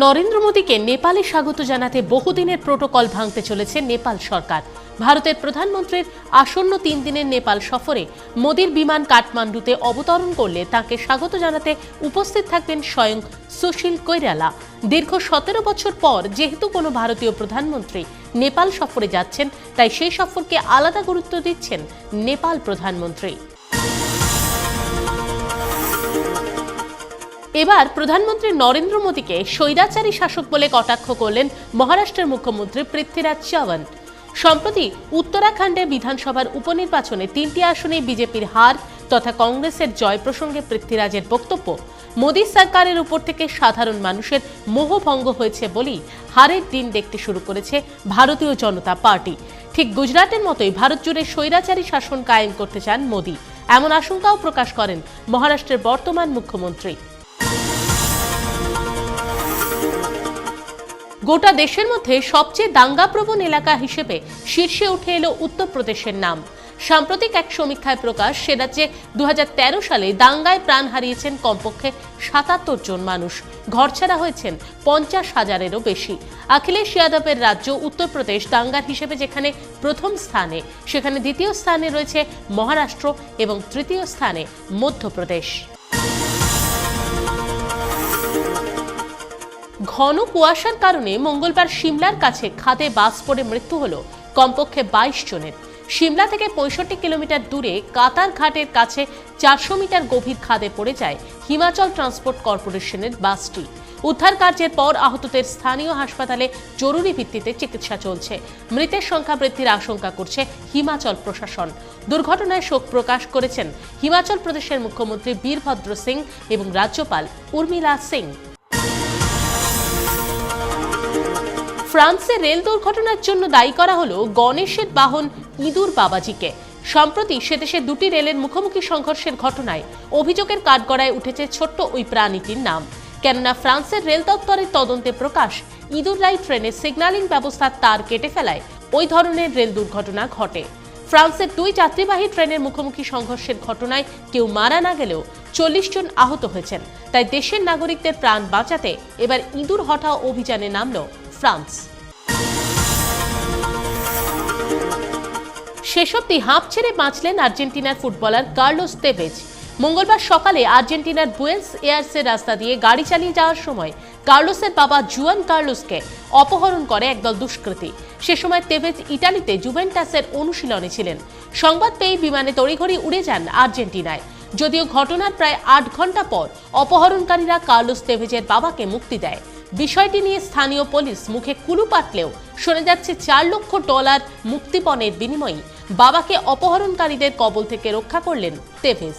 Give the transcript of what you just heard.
নরেন্দ্র মোদীকে নেপালে স্বাগত জানাতে বহুদিনের প্রোটোকল ভাঙতে চলেছে নেপাল সরকার। ভারতের প্রধানমন্ত্রীর আসন্ন তিন দিনের নেপাল সফরে মোদীর বিমান কাঠমান্ডুতে অবতরণ করলে তাকে স্বাগত জানাতে উপস্থিত থাকবেন স্বয়ং সুশীল কৈরালা। দীর্ঘ সতেরো বছর পর যেহেতু কোনো ভারতীয় প্রধানমন্ত্রী নেপাল সফরে যাচ্ছেন, তাই সেই সফরকে আলাদা গুরুত্ব দিচ্ছেন নেপাল প্রধানমন্ত্রী। এবার প্রধানমন্ত্রী নরেন্দ্র মোদীকে স্বৈরাচারী শাসক বলে কটাক্ষ করলেন মহারাষ্ট্রের মুখ্যমন্ত্রী পৃথ্বীরাজ চৌহান। সম্প্রতি উত্তরাখণ্ডে বিধানসভার উপনির্বাচনে তিনটি আসনে বিজেপির হার তথা কংগ্রেসের জয় প্রসঙ্গে পৃথ্বীরাজের বক্তব্য, মোদী সরকারের উপর থেকে সাধারণ মানুষের মোহভঙ্গ হয়েছে বলেই হারের দিন দেখতে শুরু করেছে ভারতীয় জনতা পার্টি। ঠিক গুজরাটের মতোই ভারত জুড়ে স্বৈরাচারী শাসন কায়েম করতে চান মোদী। এমন আশঙ্কাও প্রকাশ করেন মহারাষ্ট্রের বর্তমান মুখ্যমন্ত্রী। গোটা দেশের মধ্যে সবচেয়ে দাঙ্গাপ্রবণ এলাকা হিসেবে শীর্ষে উঠে এলো উত্তরপ্রদেশের নাম। সাম্প্রতিক এক সমীক্ষায় প্রকাশ, সে রাজ্যে দু হাজার তেরো সালে দাঙ্গায় প্রাণ হারিয়েছেন কমপক্ষে সাতাত্তর জন মানুষ। ঘরছাড়া হয়েছেন পঞ্চাশ হাজারেরও বেশি। অখিলেশ যাদবের রাজ্য উত্তরপ্রদেশ দাঙ্গার হিসেবে যেখানে প্রথম স্থানে, সেখানে দ্বিতীয় স্থানে রয়েছে মহারাষ্ট্র এবং তৃতীয় স্থানে মধ্যপ্রদেশ। ঘন কুয়াশার কারণে মঙ্গলবার সিমলার কাছে খাদে বাস পড়ে মৃত্যু হল কমপক্ষে বাইশ জনের। সিমলা থেকে পঁয়ষট্টি কিলোমিটার দূরে কাতার ঘাটের কাছে চারশো মিটার গভীর খাদে পড়ে যায় হিমাচল ট্রান্সপোর্ট কর্পোরেশনের বাসটি। উদ্ধার কার্যের পর আহতদের স্থানীয় হাসপাতালে জরুরি ভিত্তিতে চিকিৎসা চলছে। মৃতের সংখ্যা বৃদ্ধির আশঙ্কা করছে হিমাচল প্রশাসন। দুর্ঘটনায় শোক প্রকাশ করেছেন হিমাচল প্রদেশের মুখ্যমন্ত্রী বীরভদ্র সিং এবং রাজ্যপাল উর্মিলা সিং। ফ্রান্সে রেল দুর্ঘটনার জন্য দায়ী করা হলো গণেশের বাহন ইঁদুর বাবাজিকে। সম্প্রতি সে দেশে দুটি রেলের মুখোমুখি সংঘর্ষের ঘটনায় অভিযোগের কাঠগড়ায় উঠেছে ছোট্ট ওই প্রাণীটির নাম। কেননা ফ্রান্সের রেল দপ্তরের তদন্তে প্রকাশ, ইঁদুর ইঁদুররাই ট্রেনের সিগন্যালিং ব্যবস্থার তার কেটে ফেলায়। ওই ধরনের রেল দুর্ঘটনা ঘটে। ফ্রান্সের দুই যাত্রীবাহী ট্রেনের মুখোমুখি সংঘর্ষের ঘটনায় কেউ মারা না গেলেও চল্লিশ জন আহত হয়েছেন। তাই দেশের নাগরিকদের প্রাণ বাঁচাতে এবার ইঁদুর হটাও অভিযানে নামল ফ্রান্স শেষ অব্দি হাঁপ ছেড়ে বাঁচলেন আর্জেন্টিনার ফুটবলার কার্লোস তেভেজ। মঙ্গলবার সকালে আর্জেন্টিনার বুয়েন্স এয়ারসের রাস্তা দিয়ে গাড়ি চালিয়ে যাওয়ার সময় কার্লোসের বাবা জুয়ান কার্লোসকে অপহরণ করে একদল দুষ্কৃতী। সে সময় তেভেজ ইটালিতে জুভেন্টাসের অনুশীলনে ছিলেন। সংবাদ পেয়ে বিমানে তড়িঘড়ি উড়ে যান আর্জেন্টিনায়। যদিও ঘটনার প্রায় আট ঘণ্টা পর অপহরণকারীরা কার্লোস তেভেজের বাবাকে মুক্তি দেয়। বিষয়টি নিয়ে স্থানীয় পুলিশ মুখে কুলু পাতলেও শোনা যাচ্ছে চার লক্ষ ডলার মুক্তিপণের বিনিময়ে বাবাকে অপহরণকারীদের কবল থেকে রক্ষা করলেন তেভেজ